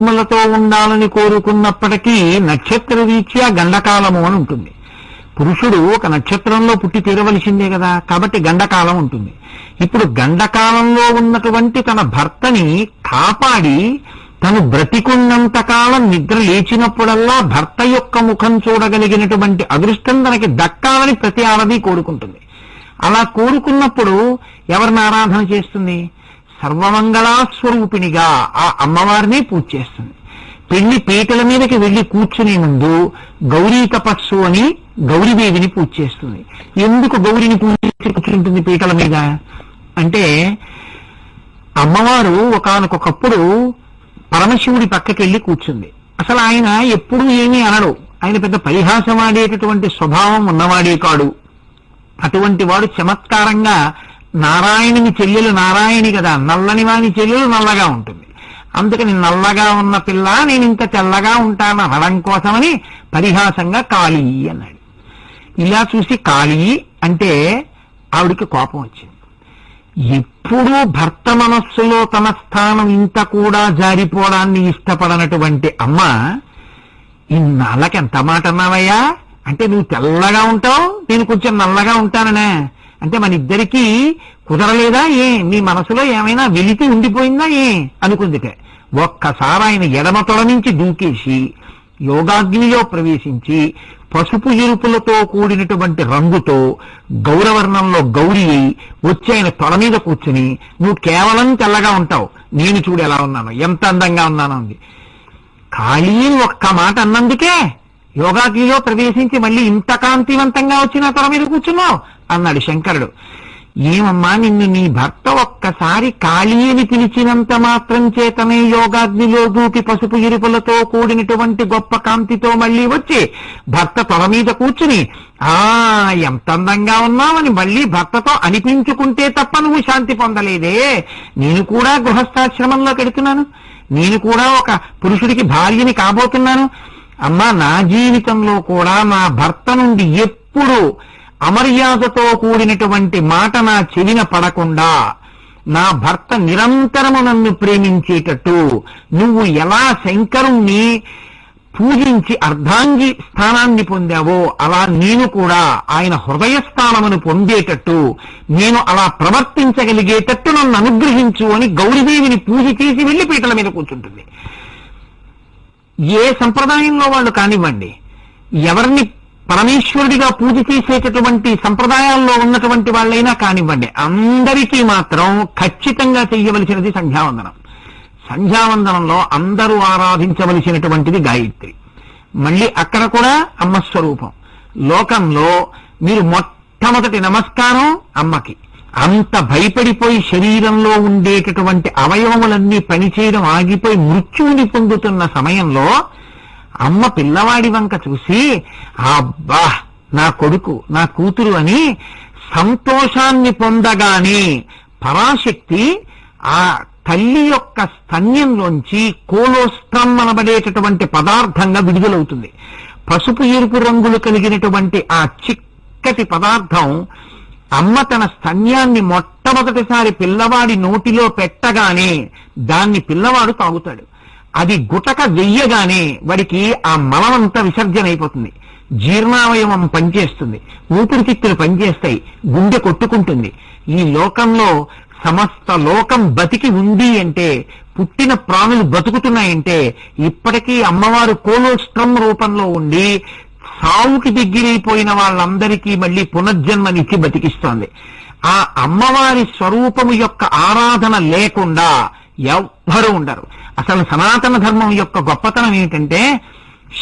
ఆత్మలతో ఉండాలని కోరుకున్నప్పటికీ నక్షత్ర రీత్యా గండకాలము అని ఉంటుంది. పురుషుడు ఒక నక్షత్రంలో పుట్టి తీరవలసిందే కదా కాబట్టి గండకాలం ఉంటుంది. ఇప్పుడు గండకాలంలో ఉన్నటువంటి తన భర్తని కాపాడి తను బ్రతికున్నంత కాలం నిద్ర లేచినప్పుడల్లా భర్త యొక్క ముఖం చూడగలిగినటువంటి అదృష్టం తనకి దక్కాలని ప్రతి ఆడది కోరుకుంటుంది. అలా కోరుకున్నప్పుడు ఎవరిని ఆరాధన చేస్తుంది? సర్వమంగళాస్వరూపిణిగా ఆ అమ్మవారినే పూజ చేస్తుంది. పెళ్ళి పీటల మీదకి వెళ్ళి కూర్చునే ముందు గౌరీ తపస్సు అని గౌరీదేవిని పూజ చేస్తుంది. ఎందుకు గౌరిని పూజించి కూర్చుంటుంది పీటల మీద? అంటే అమ్మవారు ఒకనకొకప్పుడు పరమశివుడి పక్కకెళ్ళి కూర్చుంది. అసలు ఆయన ఎప్పుడూ ఏమీ అనడు. ఆయన పెద్ద పరిహాసమాడేటటువంటి స్వభావం ఉన్నవాడే కాడు. అటువంటి వాడు చమత్కారంగా నారాయణుని చెల్లెలు నారాయణి కదా. నల్లని వాని చెల్లెలు నల్లగా ఉంటుంది. అందుకని నల్లగా ఉన్న పిల్ల నేను ఇంత తెల్లగా ఉంటాను? అనడం కోసమని పరిహాసంగా కాళీ అన్నాడు. ఇలా చూసి కాళీ అంటే ఆవిడికి కోపం వచ్చింది. ఎప్పుడూ భర్త మనస్సులో తన స్థానం ఇంత కూడా జారిపోవడాన్ని ఇష్టపడనటువంటి అమ్మ ఇన్నాళ్ళకి ఎంత మాట అన్నావయ్యా? అంటే నువ్వు తెల్లగా ఉంటావు? నేను కొంచెం నల్లగా ఉంటాననే. అంటే మన ఇద్దరికీ కుదరలేదా ఏ? మీ మనసులో ఏమైనా వెలితి ఉండిపోయిందా ఏ? అనుకుందికే. ఒక్కసారి ఆయన ఎడమ తొడ నుంచి దూకేసి యోగాగ్నిలో ప్రవేశించి పసుపు ఎరుపులతో కూడినటువంటి రంగుతో గౌరవర్ణంలో గౌరి అయి వచ్చి ఆయన తొడ మీద కూర్చుని నువ్వు కేవలం తెల్లగా ఉంటావు. నేను చూడు ఎలా ఉన్నాను. ఎంత అందంగా ఉన్నాను అంది. ఖాళీ ఒక్క మాట అన్నందుకే యోగాగ్నిలో ప్రవేశించి మళ్ళీ ఇంత కాంతివంతంగా వచ్చిన తల మీద కూర్చున్నావు? అన్నాడు శంకరుడు. ఏమమ్మా నిన్ను నీ భర్త ఒక్కసారి కాళీని పిలిచినంత మాత్రం చేతనే యోగాగ్నిలో దూకి పసుపు ఎరుపులతో కూడినటువంటి గొప్ప కాంతితో మళ్ళీ వచ్చి భర్త తొల మీద కూర్చుని ఆ ఎంత అందంగా ఉన్నావని మళ్ళీ భర్తతో అనిపించుకుంటే తప్ప నువ్వు శాంతి పొందలేదే. నేను కూడా గృహస్థాశ్రమంలో పెడుతున్నాను. నేను కూడా ఒక పురుషుడికి భార్యని కాబోతున్నాను. అమ్మ నా జీవితంలో కూడా నా భర్త నుండి ఎప్పుడు అమర్యాదతో కూడినటువంటి మాట నా చెవిన పడకుండా నా భర్త నిరంతరము నన్ను ప్రేమించేటట్టు నువ్వు ఎలా శంకరుణ్ణి పూజించి అర్ధాంగి స్థానాన్ని పొందావో అలా నేను కూడా ఆయన హృదయ స్థానమును పొందేటట్టు నేను అలా ప్రవర్తించగలిగేటట్టు నన్ను అనుగ్రహించు అని గౌరీదేవిని పూజ చేసి వెళ్ళి పీటల మీద కూర్చుంటుంది. ఏ సంప్రదాయంలో వాళ్ళు కానివ్వండి ఎవరిని పరమేశ్వరుడిగా పూజ చేసేటటువంటి సంప్రదాయాల్లో ఉన్నటువంటి వాళ్ళైనా కానివ్వండి అందరికీ మాత్రం ఖచ్చితంగా చెయ్యవలసినది సంధ్యావందనం. సంధ్యావందనంలో అందరూ ఆరాధించవలసినటువంటిది గాయత్రి. మళ్ళీ అక్కడ కూడా అమ్మ స్వరూపం. లోకంలో మీరు మొట్టమొదటి నమస్కారం అమ్మకి. అంత భయపడిపోయి శరీరంలో ఉండేటటువంటి అవయవములన్నీ పనిచేయడం ఆగిపోయి మృత్యువుని పొందుతున్న సమయంలో అమ్మ పిల్లవాడి వంక చూసి అబ్బా నా కొడుకు నా కూతురు అని సంతోషాన్ని పొందగానే పరాశక్తి ఆ తల్లి యొక్క స్తన్యంలోంచి కోలోస్త్రం అనబడేటటువంటి పదార్థంగా విడుదలవుతుంది. పసుపు ఎరుపు రంగులు కలిగినటువంటి ఆ చిక్కటి పదార్థం అమ్మ తన స్తన్యాన్ని మొట్టమొదటిసారి పిల్లవాడి నోటిలో పెట్టగానే దాన్ని పిల్లవాడు తాగుతాడు. అది గుటక వెయ్యగానే వాడికి ఆ మలమంతా విసర్జన అయిపోతుంది జీర్ణావయవం పనిచేస్తుంది. ఊపిరితిత్తులు పనిచేస్తాయి. గుండె కొట్టుకుంటుంది. ఈ లోకంలో సమస్త లోకం బతికి ఉంది అంటే పుట్టిన ప్రాణులు బతుకుతున్నాయంటే ఇప్పటికీ అమ్మవారు కోలోస్ట్రమ్ రూపంలో ఉండి సావుకి దగ్గరైపోయిన వాళ్ళందరికీ మళ్ళీ పునర్జన్మనిచ్చి బతికిస్తోంది. ఆ అమ్మవారి స్వరూపము యొక్క ఆరాధన లేకుండా ఎవ్వరూ ఉండరు. అసలు సనాతన ధర్మం యొక్క గొప్పతనం ఏంటంటే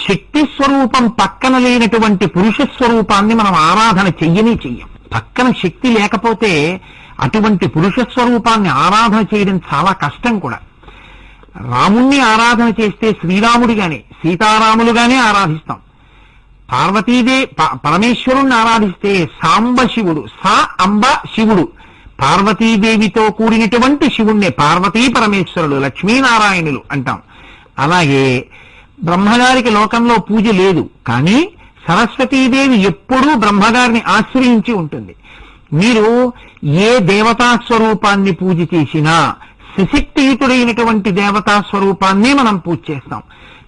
శక్తి స్వరూపం పక్కన లేనటువంటి పురుష స్వరూపాన్ని మనం ఆరాధన చెయ్యని చెయ్యం. పక్కన శక్తి లేకపోతే అటువంటి పురుష స్వరూపాన్ని ఆరాధన చేయడం చాలా కష్టం కూడా. రాముణ్ణి ఆరాధన చేస్తే శ్రీరాముడిగానే సీతారాములుగానే ఆరాధిస్తాం. పార్వతీదే ప- పరమేశ్వరుణ్ణి ఆరాధిస్తే సాంబ శివుడు సా అంబ శివుడు. పార్వతీదేవితో కూడినటువంటి శివుణ్ణి పార్వతీ పరమేశ్వరుడు లక్ష్మీనారాయణులు అంటాం. అలాగే బ్రహ్మగారికి లోకంలో పూజ లేదు కానీ సరస్వతీదేవి ఎప్పుడూ బ్రహ్మగారిని ఆశ్రయించి ఉంటుంది. మీరు ఏ దేవతా స్వరూపాన్ని పూజ చేసినా సుశక్తియుతుడైనటువంటి దేవతా స్వరూపాన్నే మనం పూజ చేస్తాం.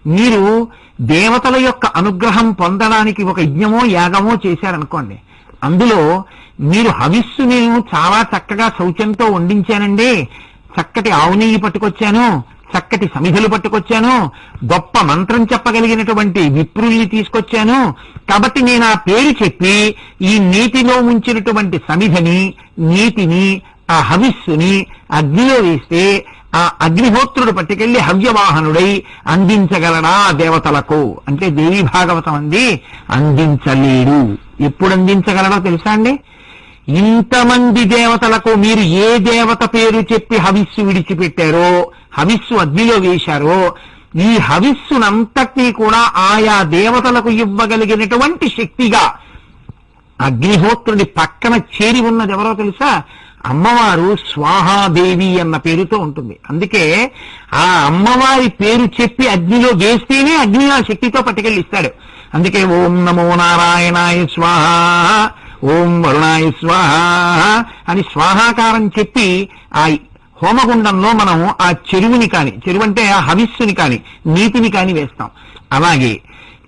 మీరు దేవతల యొక్క అనుగ్రహం పొందడానికి ఒక యజ్ఞమో యాగమో చేశారనుకోండి. అందులో మీరు హవిస్సు నేను చాలా చక్కగా శౌచంతో వండించానండి. చక్కటి ఆవు నెయ్యి పట్టుకొచ్చాను. చక్కటి సమిధులు పట్టుకొచ్చాను. గొప్ప మంత్రం చెప్పగలిగినటువంటి విప్రుల్ని తీసుకొచ్చాను. కాబట్టి నేను ఆ పేరు చెప్పి ఈ నీటిలో ఉంచినటువంటి సమిధని నీటిని ఆ హవిస్సుని అగ్నిలో వేస్తే ఆ అగ్నిహోత్రుడు పట్టుకెళ్ళి హవ్యవాహనుడై అందించగలడా దేవతలకు? అంటే దేవి భాగవతం అంది అందించలేడు. ఎప్పుడు అందించగలడో తెలుసా అండి? ఇంతమంది దేవతలకు మీరు ఏ దేవత పేరు చెప్పి హవిస్సు విడిచిపెట్టారో హవిస్సు అగ్నిలో వేశారో ఈ హవిస్సునంతటినీ కూడా ఆయా దేవతలకు ఇవ్వగలిగినటువంటి శక్తిగా అగ్నిహోత్రుడి పక్కన చేరి ఉన్నది ఎవరో తెలుసా? అమ్మవారు స్వాహాదేవి అన్న పేరుతో ఉంటుంది. అందుకే ఆ అమ్మవారి పేరు చెప్పి అగ్నిలో వేస్తేనే అగ్ని ఆ శక్తితో పట్టుకెళ్ళిస్తాడు. అందుకే ఓం నమో నారాయణాయ స్వాహ ఓం వరుణాయ స్వాహ అని స్వాహాకారం చెప్పి ఆ హోమగుండంలో మనం ఆ చెరువుని కాని చెరువు అంటే ఆ హవిస్సుని కాని నీతిని కాని వేస్తాం. అలాగే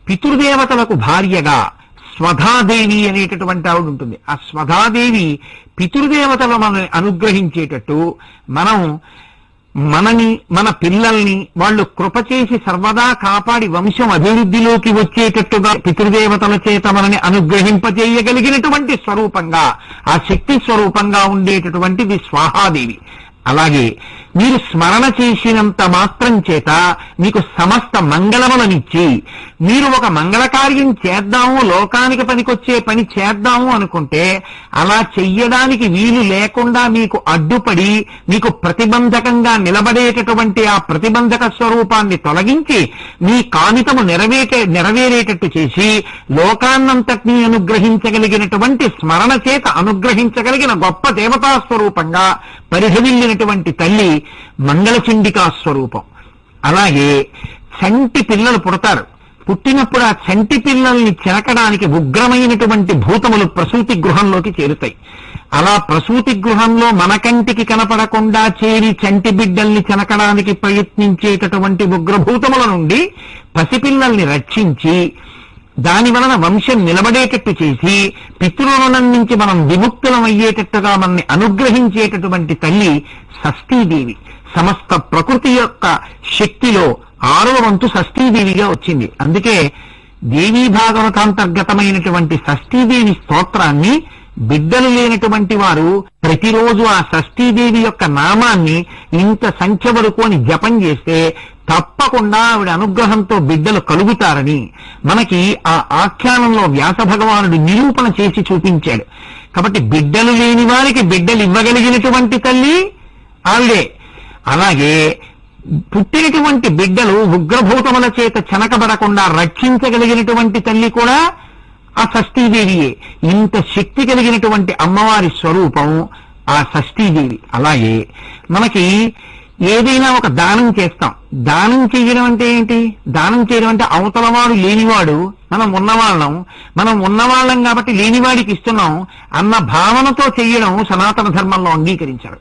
పితృదేవతలకు భార్యగా స్వధాదేవి అనేటటువంటి ఆవిడ ఉంటుంది. ఆ స్వధాదేవి పితృదేవతలు మనల్ని అనుగ్రహించేటట్టు మనం మనని మన పిల్లల్ని వాళ్ళు కృప చేసి సర్వదా కాపాడి వంశం అభివృద్ధిలోకి వచ్చేటట్టుగా పితృదేవతల చేత మనని అనుగ్రహింపజేయగలిగినటువంటి స్వరూపంగా ఆ శక్తి స్వరూపంగా ఉండేటటువంటిది స్వాహాదేవి. అలాగే మీరు స్మరణ చేసినంత మాత్రం చేత మీకు సమస్త మంగళములనిచ్చి మీరు ఒక మంగళ కార్యం చేద్దాము లోకానికి పనికొచ్చే పని చేద్దాము అనుకుంటే అలా చెయ్యడానికి వీలు లేకుండా మీకు అడ్డుపడి మీకు ప్రతిబంధకంగా నిలబడేటటువంటి ఆ ప్రతిబంధక స్వరూపాన్ని తొలగించి మీ కామితము నెరవేటే నెరవేరేటట్టు చేసి లోకాన్నంతటినీ అనుగ్రహించగలిగినటువంటి స్మరణ చేత అనుగ్రహించగలిగిన గొప్ప దేవతా స్వరూపంగా పరిహవిల్లినటువంటి తల్లి మంగళచండికా స్వరూపం. అలాగే చంటి పిల్లలు పుడతారు. పుట్టినప్పుడు ఆ చంటి పిల్లల్ని చెరకడానికి ఉగ్రమైనటువంటి భూతములు ప్రసూతి గృహంలోకి చేరుతాయి. అలా ప్రసూతి గృహంలో మన కంటికి కనపడకుండా చేరి చంటి బిడ్డల్ని చెనకడానికి ప్రయత్నించేటటువంటి ఉగ్రభూతముల నుండి పసిపిల్లల్ని రక్షించి దాని వలన వంశం నిలబడేటట్టు చేసి పితృరుణం నుంచి మనం విముక్తులం అయ్యేటట్టుగా మనల్ని అనుగ్రహించేటటువంటి తల్లి షష్ఠీదేవి. సమస్త ప్రకృతి యొక్క శక్తిలో ఆరవ వంతు షష్ఠీదేవిగా వచ్చింది. అందుకే దేవీ భాగవతాంతర్గతమైనటువంటి షష్ఠీదేవి స్తోత్రాన్ని బిడ్డలు లేనటువంటి వారు ప్రతిరోజు ఆ షష్ఠీదేవి యొక్క నామాన్ని ఇంత సంఖ్య వరకు అని జపం చేస్తే తప్పకుండా ఆవిడ అనుగ్రహంతో బిడ్డలు కలుగుతారని మనకి ఆ ఆఖ్యానంలో వ్యాస భగవానుడు నిరూపణ చేసి చూపించాడు. కాబట్టి బిడ్డలు లేని వారికి బిడ్డలు ఇవ్వగలిగినటువంటి తల్లి ఆవిడే. అలాగే పుట్టినటువంటి బిడ్డలు ఉగ్రభూతముల చేత చెనకబడకుండా రక్షించగలిగినటువంటి తల్లి కూడా ఆ షష్ఠీదేవియే. ఇంత శక్తి కలిగినటువంటి అమ్మవారి స్వరూపం ఆ షష్ఠీదేవి. అలాగే మనకి ఏదైనా ఒక దానం చేస్తాం. దానం చేయడం అంటే ఏంటి? దానం చేయడం అంటే అవతలవాడు లేనివాడు మనం ఉన్నవాళ్ళం. మనం ఉన్నవాళ్ళం కాబట్టి లేనివాడికి ఇస్తున్నాం. అన్న భావనతో చేయడం సనాతన ధర్మంలో అంగీకరించాడు.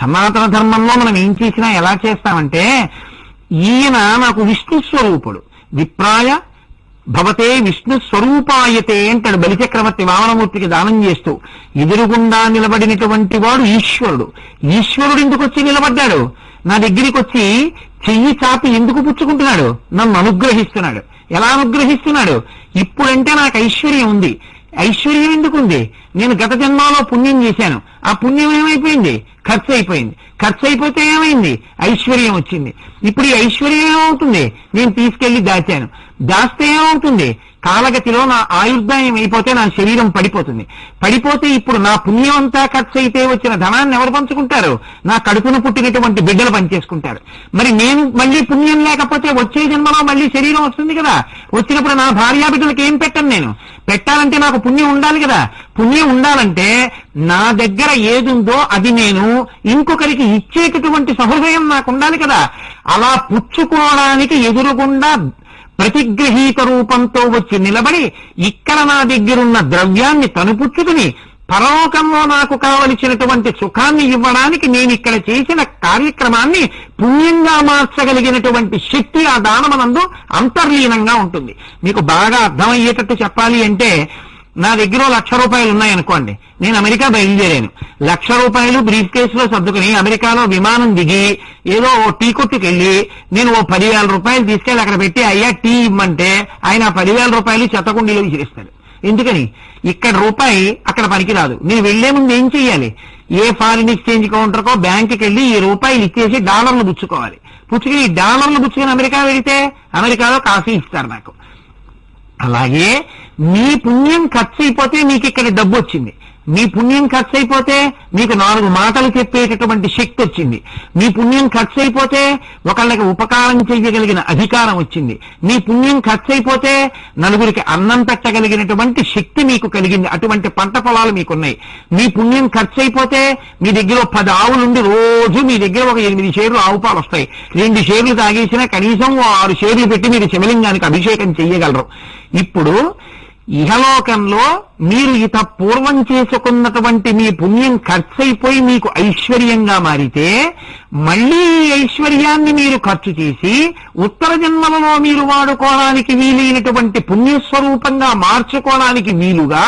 సనాతన ధర్మంలో మనం ఏం చేసినా ఎలా చేస్తామంటే ఈయన నాకు విష్ణు స్వరూపుడు. విప్రాయ భవతే విష్ణు స్వరూపాయతే అంటాడు బలిచక్రవర్తి వామనమూర్తికి దానం చేస్తూ. ఎదురుగుండా నిలబడినటువంటి వాడు ఈశ్వరుడు. ఈశ్వరుడు ఎందుకు వచ్చి నిలబడ్డాడు? నా దగ్గరికి వచ్చి చెయ్యి చాపి ఎందుకు పుచ్చుకుంటున్నాడు? నన్ను అనుగ్రహిస్తున్నాడు. ఎలా అనుగ్రహిస్తున్నాడు? ఇప్పుడంటే నాకు ఐశ్వర్యం ఉంది. ఐశ్వర్యం ఎందుకుంది? నేను గత జన్మలో పుణ్యం చేశాను. ఆ పుణ్యం ఏమైపోయింది? ఖర్చు అయిపోయింది ఖర్చు అయిపోతే ఏమైంది? ఐశ్వర్యం వచ్చింది. ఇప్పుడు ఈ ఐశ్వర్యం ఏమవుతుంది? నేను తీసుకెళ్ళి దాచాను. దాస్తే ఏమవుతుంది? కాలగతిలో నా ఆయుర్దాయం అయిపోతే నా శరీరం పడిపోతుంది. పడిపోతే ఇప్పుడు నా పుణ్యం అంతా ఖర్చు అయితే వచ్చిన ధనాన్ని ఎవరు పంచుకుంటారు? నా కడుపును పుట్టినటువంటి బిడ్డలు పనిచేసుకుంటారు. మరి నేను మళ్ళీ పుణ్యం లేకపోతే వచ్చే జన్మలో మళ్ళీ శరీరం వస్తుంది కదా? వచ్చినప్పుడు నా భార్యా బిడ్డలకు ఏం పెట్టను నేను? పెట్టాలంటే నాకు పుణ్యం ఉండాలి కదా? పుణ్యం ఉండాలంటే నా దగ్గర ఏదుందో అది నేను ఇంకొకరికి ఇచ్చేటటువంటి సహృదయం నాకు ఉండాలి కదా. అలా పుచ్చుకోవడానికి ఎదురుగుండా ప్రతిగ్రహీత రూపంతో వచ్చి నిలబడి ఇక్కడ నా దగ్గరున్న ద్రవ్యాన్ని తను పుచ్చుకుని పరలోకంలో నాకు కావలసినటువంటి సుఖాన్ని ఇవ్వడానికి నేను ఇక్కడ చేసిన కార్యక్రమాన్ని పుణ్యంగా మార్చగలిగినటువంటి శక్తి ఆ దానమనందు అంతర్లీనంగా ఉంటుంది. మీకు బాగా అర్థమయ్యేటట్టు చెప్పాలి అంటే నా దగ్గర లక్ష రూపాయలు ఉన్నాయనుకోండి నేను అమెరికా బయలుదేరాను. లక్ష రూపాయలు బ్రీఫ్ కేసులో సర్దుకుని అమెరికాలో విమానం దిగి ఏదో ఓ టీ కొట్టుకెళ్ళి నేను ఓ పదివేల రూపాయలు తీసుకెళ్ళి అక్కడ పెట్టి అయ్యా టీ ఇమ్మంటే ఆయన పదివేల రూపాయలు చెత్తకుండీలో విసిరిస్తాడు ఎందుకని? ఇక్కడ రూపాయి అక్కడ పనికిరాదు. నేను వెళ్ళే ముందు ఏం చెయ్యాలి? ఏ ఫారిన్ ఎక్స్చేంజ్ కౌంటర్కో బ్యాంకుకి వెళ్ళి ఈ రూపాయలు ఇచ్చేసి డాలర్లు పుచ్చుకోవాలి. పుచ్చుకుని ఈ డాలర్లు పుచ్చుకుని అమెరికా వెళితే అమెరికాలో కాఫీ ఇస్తారు నాకు. అలాగే మీ పుణ్యం ఖర్చు అయిపోతే మీకు ఇక్కడ డబ్బు వచ్చింది. మీ పుణ్యం ఖర్చు అయిపోతే మీకు నాలుగు మాటలు చెప్పేటటువంటి శక్తి వచ్చింది. మీ పుణ్యం ఖర్చు అయిపోతే ఒకళ్ళకి ఉపకారం చేయగలిగిన అధికారం వచ్చింది. మీ పుణ్యం ఖర్చు అయిపోతే నలుగురికి అన్నం పెట్టగలిగినటువంటి శక్తి మీకు కలిగింది. అటువంటి పంట పొలాలు మీకున్నాయి. మీ పుణ్యం ఖర్చు అయిపోతే మీ దగ్గర పది ఆవులుండి రోజు మీ దగ్గర ఒక ఎనిమిది షేర్లు ఆవు పాలు వస్తాయి. రెండు షేర్లు తాగేసినా కనీసం ఆరు షేర్లు పెట్టి మీరు శివలింగానికి అభిషేకం చెయ్యగలరు. ఇప్పుడు ఇహలోకంలో మీరు ఇత పూర్వం చేసుకున్నటువంటి మీ పుణ్యం ఖర్చయిపోయి మీకు ఐశ్వర్యంగా మారితే మళ్ళీ ఈ ఐశ్వర్యాన్ని మీరు ఖర్చు చేసి ఉత్తర జన్మలలో మీరు వాడుకోవడానికి వీలైనటువంటి పుణ్యస్వరూపంగా మార్చుకోవడానికి వీలుగా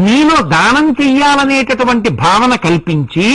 మీలో దానం చెయ్యాలనేటటువంటి భావన కల్పించి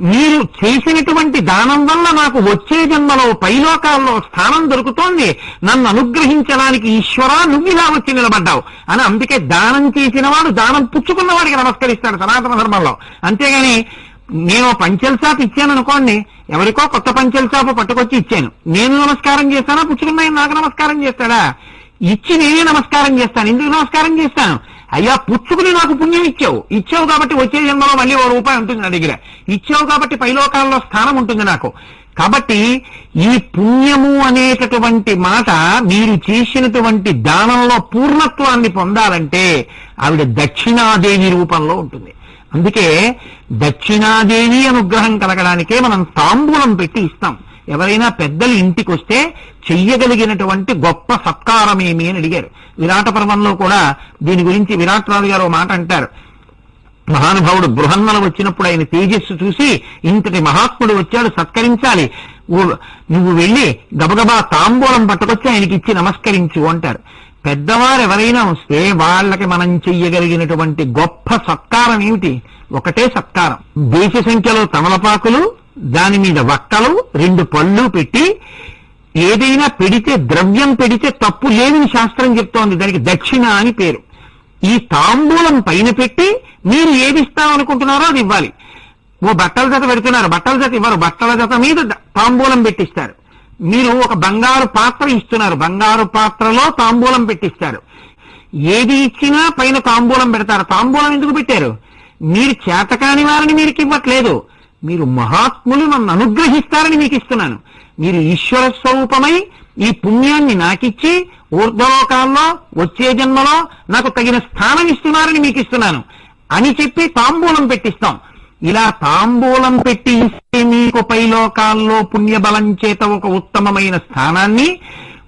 మీరు చేసినటువంటి దానం వల్ల నాకు వచ్చే జన్మలో పైలోకాల్లో స్థానం దొరుకుతోంది. నన్ను అనుగ్రహించడానికి ఈశ్వరా నువ్వు ఇలా వచ్చి నిలబడ్డావు అని అందుకే దానం చేసిన వాడు దానం పుచ్చుకున్న వాడికి నమస్కరిస్తాడు సనాతన ధర్మంలో. అంతేగాని నేను ఓ చాప్ షాప్ ఇచ్చాను అనుకోండి ఎవరికో కొత్త పంచెల్ షాప్ పట్టుకొచ్చి ఇచ్చాను. నేను నమస్కారం చేస్తానా? పుచ్చుకున్నాయని నాకు నమస్కారం చేస్తాడా? ఇచ్చి నేనే నమస్కారం చేస్తాను. ఎందుకు నమస్కారం చేస్తాను? అయ్యా పుచ్చుకుని నాకు పుణ్యం ఇచ్చావు. ఇచ్చావు కాబట్టి వచ్చే జన్మలో మళ్ళీ ఓ రూపాయి ఉంటుంది నా దగ్గర. ఇచ్చావు కాబట్టి పైలోకాల్లో స్థానం ఉంటుంది నాకు. కాబట్టి ఈ పుణ్యము అనేటటువంటి మాట మీరు చేసినటువంటి దానంలో పూర్ణత్వాన్ని పొందాలంటే ఆవిడ దక్షిణాదేవి రూపంలో ఉంటుంది. అందుకే దక్షిణాదేవి అనుగ్రహం కలగడానికే మనం తాంబూలం పెట్టి ఇస్తాం. ఎవరైనా పెద్దలు ఇంటికి వస్తే చెయ్యగలిగినటువంటి గొప్ప సత్కారమేమి అని అడిగారు. విరాట పర్వంలో కూడా దీని గురించి విరాట్ రాజు గారు మాట అంటారు. మహానుభావుడు బృహన్నలు వచ్చినప్పుడు ఆయన తేజస్సు చూసి ఇంతటి మహాత్ముడు వచ్చాడు సత్కరించాలి. నువ్వు వెళ్ళి గబగబా తాంబూలం పట్టుకొచ్చి ఆయనకి ఇచ్చి నమస్కరించు అంటారు. పెద్దవారు ఎవరైనా వస్తే వాళ్ళకి మనం చెయ్యగలిగినటువంటి గొప్ప సత్కారం ఏమిటి? ఒకటే సత్కారం. దేశ సంఖ్యలో తమలపాకులు దాని మీద వక్కలు రెండు పళ్ళు పెట్టి ఏదైనా పెడితే ద్రవ్యం పెడితే తప్పు లేదని శాస్త్రం చెప్తోంది. దానికి దక్షిణ అని పేరు. ఈ తాంబూలం పైన పెట్టి మీరు ఏది ఇస్తామనుకుంటున్నారో అది ఇవ్వాలి. ఓ బట్టల జత పెడుతున్నారు. బట్టల జత ఇవ్వరు. బట్టల జత మీద తాంబూలం పెట్టిస్తారు. మీరు ఒక బంగారు పాత్ర ఇస్తున్నారు. బంగారు పాత్రలో తాంబూలం పెట్టిస్తారు. ఏది ఇచ్చినా పైన తాంబూలం పెడతారు. తాంబూలం ఎందుకు పెట్టారు? మీరు చేతకాని వారిని మీరు ఇవ్వట్లేదు మీరు మహాత్ములు నన్ను అనుగ్రహిస్తారని మీకు ఇస్తున్నాను. మీరు ఈశ్వర స్వరూపమై ఈ పుణ్యాన్ని నాకిచ్చి ఊర్ధలోకాల్లో వచ్చే జన్మలో నాకు తగిన స్థానం ఇస్తున్నారని మీకు ఇస్తున్నాను. అని చెప్పి తాంబూలం పెట్టిస్తాం. ఇలా తాంబూలం పెట్టి ఇస్తే మీకు పైలోకాల్లో పుణ్యబలం చేత ఒక ఉత్తమమైన స్థానాన్ని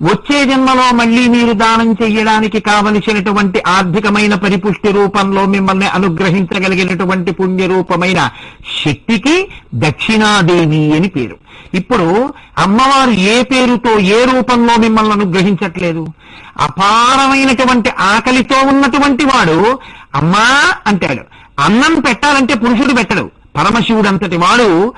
వచ్చే జన్మలో మళ్ళీ మీరు దానం చెయ్యడానికి కావలసినటువంటి ఆర్థికమైన పరిపుష్టి రూపంలో మిమ్మల్ని అనుగ్రహించగలిగినటువంటి పుణ్య రూపమైన శక్తికి దక్షిణాదేవి అని పేరు. ఇప్పుడు అమ్మవారు ఏ పేరుతో ఏ రూపంలో మిమ్మల్ని అనుగ్రహించట్లేదు? అపారమైనటువంటి ఆకలితో ఉన్నటువంటి వాడు అమ్మా అంటాడు. అన్నం పెట్టాలంటే పురుషుడు పెట్టడు. పరమశివుడు అంతటి వాడు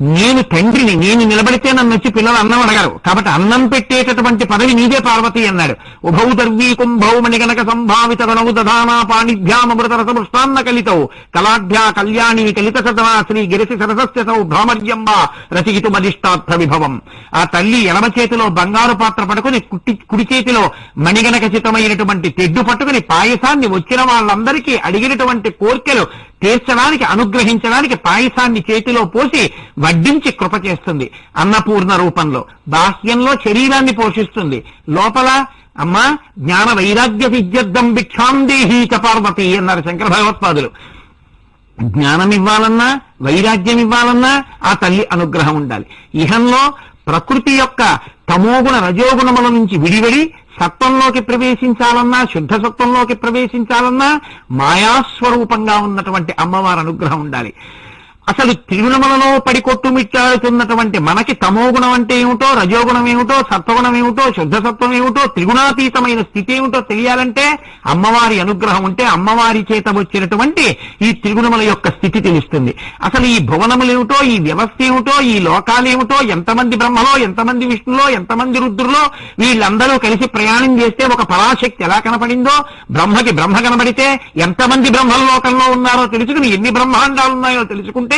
నేను తండ్రిని నేను నిలబడితే నన్ను వచ్చి పిల్లలు అన్నం అడగారు. కాబట్టి అన్నం పెట్టేటటువంటి పదవి నీదే పార్వతి అన్నాడు. ఉభౌ దర్వీ కుంభౌ మణిగణక సంభావిత గణౌ దధానా పాణిభ్యామృత రసమృష్టాన్న కలితౌ. కళాఢ్యా కళ్యాణి కలిత సదనా శ్రీ గిరిసి సరసస్యసౌ భ్రామర్యంబ రచయితు మధిష్టార్థ విభవం. ఆ తల్లి ఎడమ చేతిలో బంగారు పాత్ర పట్టుకుని కుట్టి కుడి చేతిలో మణిగణక చితమైనటువంటి తెడ్డు పట్టుకుని పాయసాన్ని వచ్చిన వాళ్ళందరికీ అడిగినటువంటి కోర్కెలు తీర్చడానికి అనుగ్రహించడానికి పాయసాన్ని చేతిలో పోసి వడ్డించి కృప చేస్తుంది అన్నపూర్ణ రూపంలో. బాహ్యంలో శరీరాన్ని పోషిస్తుంది. లోపల అమ్మా జ్ఞాన వైరాగ్య విద్యర్థం భిక్షాందేహీ చ పార్వతి అన్నారు శంకర భగవత్పాదులు. జ్ఞానం ఇవ్వాలన్నా వైరాగ్యం ఇవ్వాలన్నా ఆ తల్లి అనుగ్రహం ఉండాలి. ఇహంలో ప్రకృతి యొక్క తమోగుణ రజోగుణముల నుంచి విడివడి సత్వంలోకి ప్రవేశించాలన్నా శుద్ధ సత్వంలోకి ప్రవేశించాలన్నా మాయాస్వరూపంగా ఉన్నటువంటి అమ్మవారి అనుగ్రహం ఉండాలి. అసలు తిరుమలలో పడి కొట్టుమిట్టాడుతున్నటువంటి మనకి తమోగుణం అంటే ఏమిటో రజోగుణం ఏమిటో సత్వగుణం ఏమిటో శుద్ధ సత్వం ఏమిటో త్రిగుణాతీతమైన స్థితి ఏమిటో తెలియాలంటే అమ్మవారి అనుగ్రహం ఉంటే అమ్మవారి చేత వచ్చినటువంటి ఈ త్రిగుణముల యొక్క స్థితి తెలుస్తుంది. అసలు ఈ భువనములు ఏమిటో ఈ వ్యవస్థ ఏమిటో ఈ లోకాలు ఏమిటో ఎంతమంది బ్రహ్మలో ఎంతమంది విష్ణులో ఎంతమంది రుద్రులో వీళ్ళందరూ కలిసి ప్రయాణం చేస్తే ఒక పరాశక్తి ఎలా కనపడిందో బ్రహ్మకి బ్రహ్మ కనబడితే ఎంతమంది బ్రహ్మల లోకంలో ఉన్నారో తెలుసుకుని ఎన్ని బ్రహ్మాండాలు ఉన్నాయో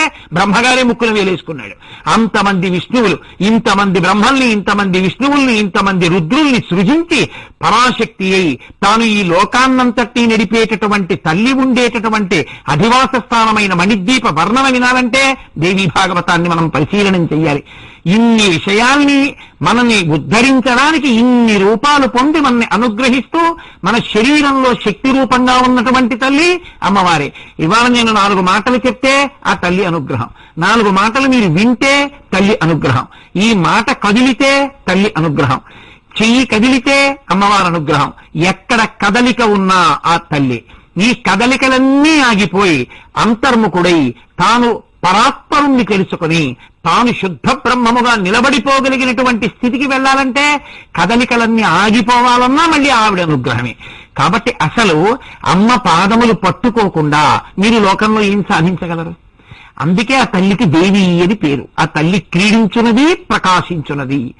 తెలుసుకుంటే బ్రహ్మగారే ముక్కులు వేలేసుకున్నాడు. అంతమంది విష్ణువులు ఇంతమంది బ్రహ్మల్ని ఇంతమంది విష్ణువుల్ని ఇంతమంది రుద్రుల్ని సృజించి పరాశక్తి అయి తాను ఈ లోకాన్నంతటి నడిపేటటువంటి తల్లి ఉండేటటువంటి అధివాస స్థానమైన మణిద్వీప వర్ణన వినాలంటే దేవీ భాగవతాన్ని మనం పరిశీలనం చెయ్యాలి. ఇన్ని విషయాల్ని మనని ఉద్ధరించడానికి ఇన్ని రూపాలు పొంది మనని అనుగ్రహిస్తూ మన శరీరంలో శక్తి రూపంగా ఉన్నటువంటి తల్లి అమ్మవారే. ఇవాళ నేను నాలుగు మాటలు చెప్తే ఆ తల్లి అనుగ్రహం. నాలుగు మాటలు మీరు వింటే తల్లి అనుగ్రహం. ఈ మాట కదిలితే తల్లి అనుగ్రహం. చెయ్యి కదిలితే అమ్మవారి అనుగ్రహం. ఎక్కడ కదలిక ఉన్నా ఆ తల్లి. ఈ కదలికలన్నీ ఆగిపోయి అంతర్ముఖుడై తాను పరాత్పరుణ్ణి తెలుసుకుని తాను శుద్ధ బ్రహ్మముగా నిలబడిపోగలిగినటువంటి స్థితికి వెళ్ళాలంటే కదలికలన్నీ ఆగిపోవాలన్నా మళ్ళీ ఆవిడ అనుగ్రహమే. కాబట్టి అసలు అమ్మ పాదములు పట్టుకోకుండా మీరు లోకంలో ఏం సాధించగలరు? అందుకే ఆ తల్లికి దేవి అని పేరు. ఆ తల్లి క్రీడించున్నది ప్రకాశించున్నది.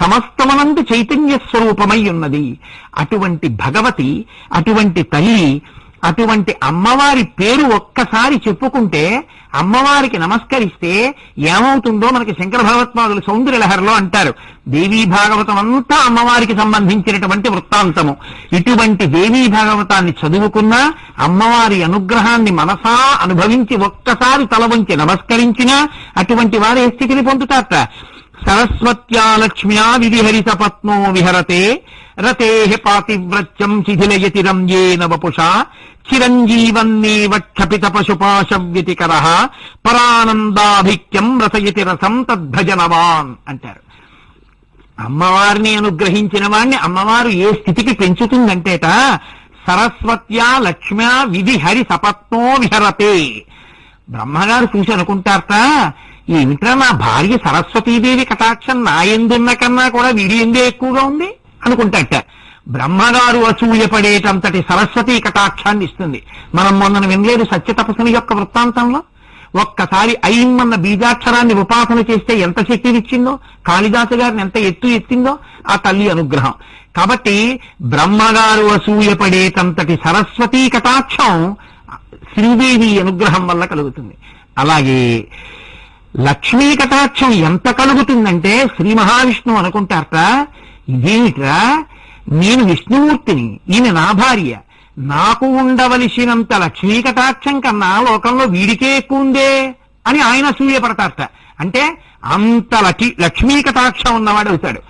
సమస్తమనందు చైతన్య స్వరూపమై ఉన్నది. అటువంటి భగవతి అటువంటి తల్లి అటువంటి అమ్మవారి పేరు ఒక్కసారి చెప్పుకుంటే అమ్మవారికి నమస్కరిస్తే ఏమవుతుందో మనకి శంకర భగవత్పాదులు సౌందర్య లహరిలో అంటారు. దేవీ భాగవతం అంతా అమ్మవారికి సంబంధించినటువంటి వృత్తాంతము. ఇటువంటి దేవీ భాగవతాన్ని చదువుకున్నా అమ్మవారి అనుగ్రహాన్ని మనసా అనుభవించి ఒక్కసారి తల వంచి నమస్కరించినా అటువంటి వారు ఏ స్థితిని పొందుతారట? సరస్వత్యా లక్ష్మ్యా విధిహరిత పత్నో విహరతే రతే పాతివ్రత్యం శిథిలయతిరం ఏ నవపుష చిరంజీవన్నేవ క్షపిత పశుపాశవ్యతికర పరానందాభిక్యం రసయతి రసం తద్భజనవాన్ అంటారు. అమ్మవారిని అనుగ్రహించిన వాణ్ణి అమ్మవారు ఏ స్థితికి పెంచుతుందంటేట సరస్వత్యా లక్ష్మ్యా విధి హరి సపత్నో విహరతే. బ్రహ్మగారు చూసి అనుకుంటారట ఏమిట్రా నా భార్య సరస్వతీదేవి కటాక్షం నా ఎందున్న కన్నా కూడా వీడి ఎందే ఎక్కువగా ఉంది? అనుకుంటాట బ్రహ్మగారు అసూయపడేటంతటి సరస్వతీ కటాక్షాన్ని ఇస్తుంది మనం మొన్న వినలేదు సత్యతపసుని యొక్క వృత్తాంతంలో. ఒక్కసారి ఐమ్మన్న బీజాక్షరాన్ని ఉపాసన చేస్తే ఎంత శక్తినిచ్చిందో కాళిదాసు గారిని ఎంత ఎత్తు ఎత్తిందో ఆ తల్లి అనుగ్రహం. కాబట్టి బ్రహ్మగారు అసూయపడేటంతటి సరస్వతీ కటాక్షం శ్రీదేవి అనుగ్రహం వల్ల కలుగుతుంది. అలాగే లక్ష్మీ కటాక్షం ఎంత కలుగుతుందంటే శ్రీ మహావిష్ణువు అనుకుంటారట ఇదేమిట్రా? నేను విష్ణుమూర్తిని ఈయన నా భార్య. నాకు ఉండవలసినంత లక్ష్మీ కటాక్షం కన్నా లోకంలో వీడికే ఎక్కువ ఉందే అని ఆయన సూర్యపడతారట అంటే అంత లక్ష్మీ కటాక్షం ఉన్నవాడు అవుతాడు.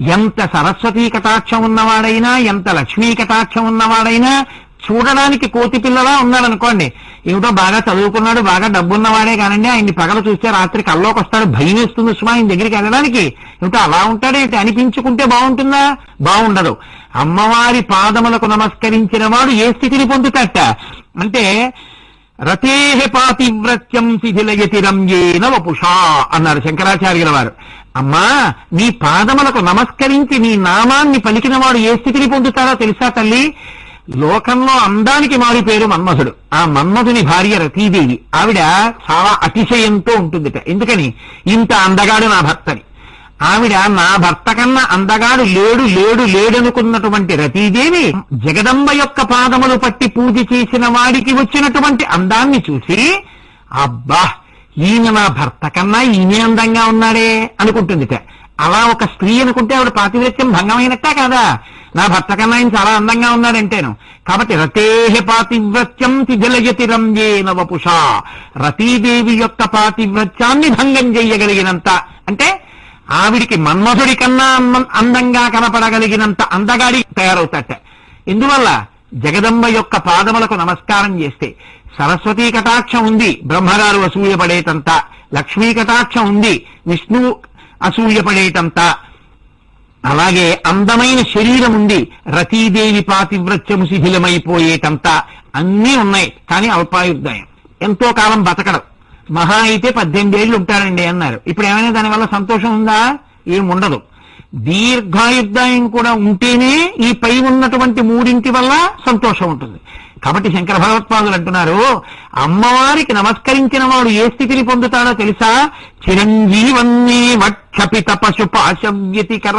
ఎంత సరస్వతీ కటాక్షం ఉన్నవాడైనా ఎంత లక్ష్మీ కటాక్షం ఉన్నవాడైనా చూడడానికి కోతి పిల్లలా ఉన్నాడనుకోండి ఏమిటో బాగా చదువుకున్నాడు బాగా డబ్బున్నవాడే కానండి ఆయన్ని పగల చూస్తే రాత్రి కల్లోకి వస్తాడు భయం వేస్తుంది సుమా ఆయన దగ్గరికి వెళ్ళడానికి. ఏమిటో అలా ఉంటాడేంటి అనిపించుకుంటే బాగుంటుందా? బాగుండదు. అమ్మవారి పాదములకు నమస్కరించిన వాడు ఏ స్థితిని పొందుతట? అంటే రతేహ పాతివ్రత్యం శిథిలయతి రంజేన వపుషా అన్నారు శంకరాచార్యుల వారు. అమ్మా నీ పాదములకు నమస్కరించి నీ నామాన్ని పలికిన వాడు ఏ స్థితిని పొందుతారో తెలుసా తల్లి? లోకంలో అందానికి మారి పేరు మన్మధుడు. ఆ మన్మధుని భార్య రతీదేవి. ఆవిడ చాలా అతిశయంతో ఉంటుందిట. ఎందుకని? ఇంత అందగాడు నా భర్తని. ఆవిడ నా భర్త కన్నా అందగాడు లేడు లేడు లేడనుకున్నటువంటి రతీదేవి జగదంబ యొక్క పాదములు పట్టి పూజ చేసిన వాడికి వచ్చినటువంటి అందాన్ని చూసి అబ్బా ఈయన నా భర్త కన్నా ఈయనే అందంగా ఉన్నాడే అనుకుంటుందిట. అలా ఒక స్త్రీ అనుకుంటే ఆవిడ పాతివ్రత్యం భంగమైనట్టే కదా. నా భర్త కన్నా ఆయన చాలా అందంగా ఉన్నాడంటేను. కాబట్టి రతేహ పాతివ్రత్యం తిజలయతి రంజేన వపుష. రతీదేవి యొక్క పాతివ్రత్యాన్ని భంగం చెయ్యగలిగినంత. అంటే ఆవిడికి మన్మధుడి కన్నా అందంగా కనపడగలిగినంత అందగాడి తయారవుతాట. ఎందువల్ల జగదంబ యొక్క పాదములకు నమస్కారం చేస్తే సరస్వతీ కటాక్షం ఉంది బ్రహ్మగారు అసూయపడేటంత లక్ష్మీ కటాక్షం ఉంది విష్ణువు అసూయపడేటంత. అలాగే అందమైన శరీరం ఉంది రతీదేవి పాతివ్రత్యము శిథిలమైపోయేటంత అన్నీ ఉన్నాయి కానీ అల్పాయుర్దాయం. ఎంతో కాలం బతకడం. మహా అయితే పద్దెనిమిది ఏళ్ళు ఉంటారండి అన్నారు. ఇప్పుడు ఏమైనా దానివల్ల సంతోషం ఉందా? ఏం ఉండదు దీర్ఘాయుర్దాయం కూడా ఉంటేనే ఈ పై ఉన్నటువంటి మూడింటి వల్ల సంతోషం ఉంటుంది. కాబట్టి శంకర భగవత్పాదులు అంటున్నారు అమ్మవారికి నమస్కరించిన వాడు ఏ స్థితిని పొందుతాడో తెలుసా? చిరంజీవన్నీ వక్షపిత పశు పాశవ్యతికర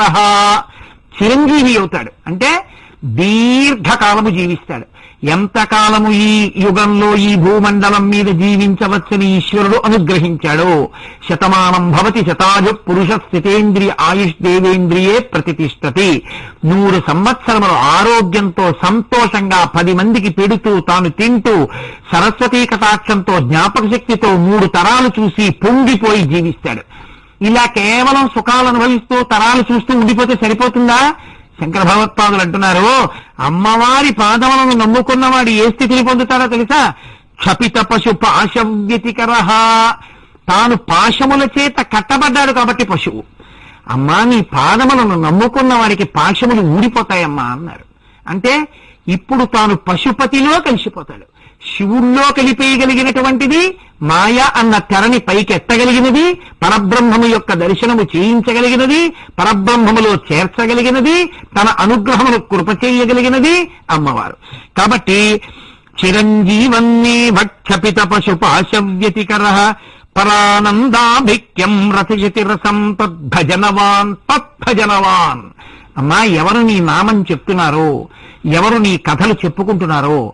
చిరంజీవి అవుతాడు. అంటే దీర్ఘకాలము జీవిస్తాడు. ఎంతకాలము ఈ యుగంలో ఈ భూమండలం మీద జీవించవచ్చని ఈశ్వరుడు అనుగ్రహించాడో. శతమానం భవతి శతాజు పురుష స్థితేంద్రియ ఆయుష్ దేవేంద్రియే ప్రతిష్టతి నూరు సంవత్సరములు ఆరోగ్యంతో సంతోషంగా పది మందికి పెడుతూ తాను తింటూ సరస్వతీ కటాక్షంతో జ్ఞాపక శక్తితో మూడు తరాలు చూసి పొంగిపోయి జీవిస్తాడు. ఇలా కేవలం సుఖాలు అనుభవిస్తూ తరాలు చూస్తూ ఉండిపోతే సరిపోతుందా? శంకర భగవత్పాదులు అంటున్నారు అమ్మవారి పాదములను నమ్ముకున్నవాడు ఏ స్థితిని పొందుతారో తెలుసా? క్షపిత పశు పాశవ్యతికర తాను పాశముల చేత కట్టబడ్డాడు కాబట్టి పశువు. అమ్మా నీ పాదములను నమ్ముకున్న వాడికి పాశములు ఊడిపోతాయమ్మా అన్నారు. అంటే ఇప్పుడు తాను పశుపతిలో కలిసిపోతాడు. శివుల్లో కలిపేయగలిగినటువంటిది మాయ అన్న తెరని పైకెత్తగలిగినది పరబ్రహ్మము యొక్క దర్శనము చేయించగలిగినది పరబ్రహ్మములో చేర్చగలిగినది తన అనుగ్రహమును కృప చేయగలిగినది అమ్మవారు. కాబట్టి చిరంజీవన్నీ భక్షపిత పశుపాశవ్యతికర పరానందాభిక్యం రచయతి రసం తద్భజనవాన్ తద్భజనవాన్. అమ్మా ఎవరు నీ నామం చెప్తున్నారో ఎవరు నీ కథలు చెప్పుకుంటున్నారో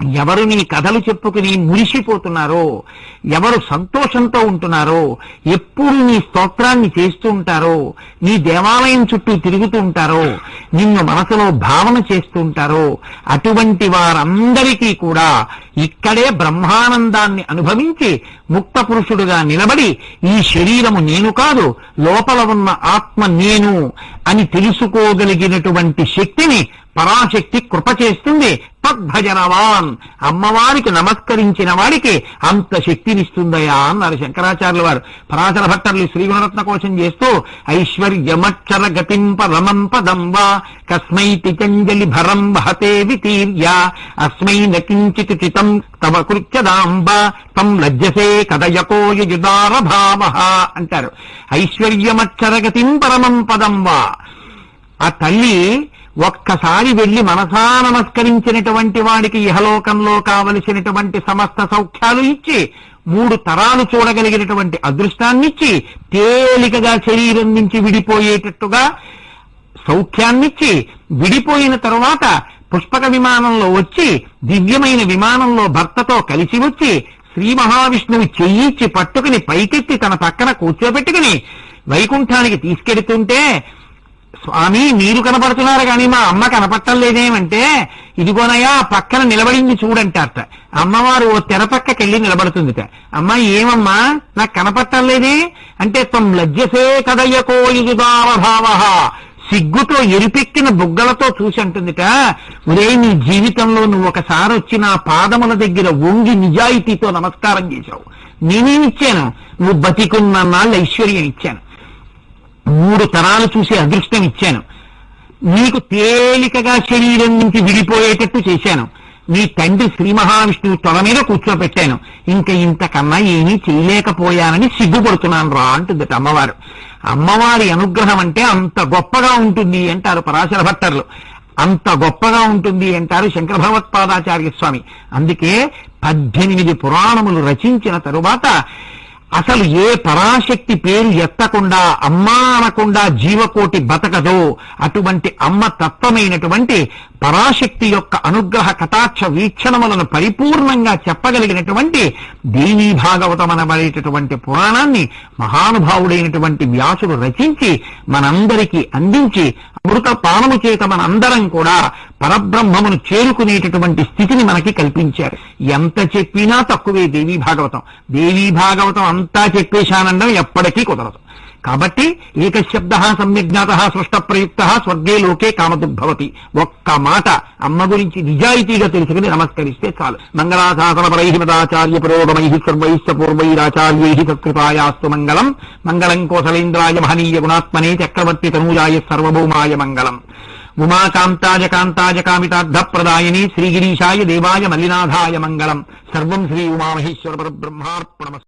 ఎవరు నీ కథలు చెప్పుకుని మురిసిపోతున్నారో ఎవరు సంతోషంతో ఉంటున్నారో ఎప్పుడు నీ స్తోత్రాన్ని చేస్తూ ఉంటారో నీ దేవాలయం చుట్టూ తిరుగుతూ ఉంటారో నిన్ను మనసులో భావన చేస్తూ ఉంటారో అటువంటి వారందరికీ కూడా ఇక్కడే బ్రహ్మానందాన్ని అనుభవించి ముక్త పురుషుడుగా నిలబడి ఈ శరీరము నేను కాదు లోపల ఉన్న ఆత్మ నేను అని తెలుసుకోగలిగినటువంటి శక్తిని పరాశక్తి కృప చేస్తుంది. తద్భజనవాన్ అమ్మవారికి నమస్కరించిన వాడికి అంత శక్తినిస్తుందయా అన్నారు శంకరాచార్యుల వారు. పరాశర భట్టర్లు శ్రీగుణరత్న కోశం చేస్తూ ఐశ్వర్యమక్షర గతింప రమం పదం వా కస్మైతి చంజలి భరం వహతే వితీర్య అస్మై నకించిత్ చితం తవ కృత్యదాంబ తం లజ్జసే కదయకోయుదార భావ అంటారు. ఐశ్వర్యమక్షర గతిం పరమం పదం వా. ఆ తల్లి ఒక్కసారి వెళ్ళి మనసా నమస్కరించినటువంటి వాడికి ఇహలోకంలో కావలసినటువంటి సమస్త సౌఖ్యాలు ఇచ్చి మూడు తరాలు చూడగలిగినటువంటి అదృష్టాన్నిచ్చి తేలికగా శరీరం నుంచి విడిపోయేటట్టుగా సౌఖ్యాన్నిచ్చి విడిపోయిన తరువాత పుష్పక విమానంలో వచ్చి దివ్యమైన విమానంలో భర్తతో కలిసి వచ్చి శ్రీ మహావిష్ణువు చెయ్యిచ్చి పట్టుకుని పైకెత్తి తన పక్కన కూర్చోబెట్టుకుని వైకుంఠానికి తీసుకెడుతుంటే స్వామి మీరు కనపడుతున్నారు కానీ మా అమ్మ కనపడటం లేదేమంటే ఇదిగోనయ్యా పక్కన నిలబడింది చూడంటారట. అమ్మవారు ఓ తెర పక్కకెళ్ళి నిలబడుతుందిట. అమ్మ ఏమమ్మా నాకు కనపడటం లేదే? అంటే తం లజ్జసే కదయ్యకో ఇదుదావభావ సిగ్గుతో ఎరిపెక్కిన బుగ్గలతో చూసి అంటుందిట ఉదయ నీ జీవితంలో నువ్వు ఒకసారి వచ్చి నా పాదముల దగ్గర వంగి నిజాయితీతో నమస్కారం చేశావు. నేనేమిచ్చాను నువ్వు బతికున్న నాళ్ళు ఐశ్వర్యం ఇచ్చాను. మూడు తరాలు చూసే అదృష్టం ఇచ్చాను. నీకు తేలికగా శరీరం నుంచి విడిపోయేటట్టు చేశాను. నీ తండ్రి శ్రీ మహావిష్ణువు తొల మీద కూర్చోపెట్టాను. ఇంకా ఇంతకన్నా ఏమీ చేయలేకపోయానని సిగ్గుపడుతున్నాను రా అంటుందట అమ్మవారు. అమ్మవారి అనుగ్రహం అంటే అంత గొప్పగా ఉంటుంది అంటారు పరాశర భట్టర్లు. అంత గొప్పగా ఉంటుంది అంటారు శంకర భగవత్పాదాచార్య స్వామి. అందుకే పద్దెనిమిది పురాణములు రచించిన తరువాత అసలు ఏ పరాశక్తి పేరు ఎత్తకుండా అమ్మా అనకుండా జీవకోటి బతకదో. అటువంటి అమ్మ తత్వమైనటువంటి పరాశక్తి యొక్క అనుగ్రహ కటాక్ష వీక్షణములను పరిపూర్ణంగా చెప్పగలిగినటువంటి దేవీ భాగవతమనబడేటటువంటి పురాణాన్ని మహానుభావుడైనటువంటి వ్యాసుడు రచించి మనందరికీ అందించి అమృత పానము చేత మనందరం కూడా పరబ్రహ్మమును చేరుకునేటటువంటి స్థితిని మనకి కల్పించారు. ఎంత చెప్పినా తక్కువే దేవీ భాగవతం. దేవీ భాగవతం అంతా చెప్పేశానండం ఎప్పటికీ కుదరదు. కాబట్టి ఏకశబ్ద సమ్యజ్ఞాత సృష్ట ప్రయుక్త స్వర్గే లోకే కామదుర్భవతి ఒక్క మాట అమ్మ గురించి నిజాయితీగా తెలుసుకుని నమస్కరిస్తే చాలు. మంగళాశాసన పరై మదాచార్య పురోగమై సర్వైశ్చ పూర్వైరాచార్యై సత్కృతాయాస్తు మంగళం. మంగళం కోసలేంద్రాయ మహనీయ గుణాత్మనే చక్రవర్తి తనూజాయ సర్వభౌమాయ మంగళం. ఉమాకాంతాయ కాంతాయ కామితార్థ ప్రదాయని శ్రీగిరీశాయ దేవాయ మల్లినాథాయ మంగళం. సర్వం శ్రీ ఉమామహేశ్వర పరబ్రహ్మార్పణమస్తు.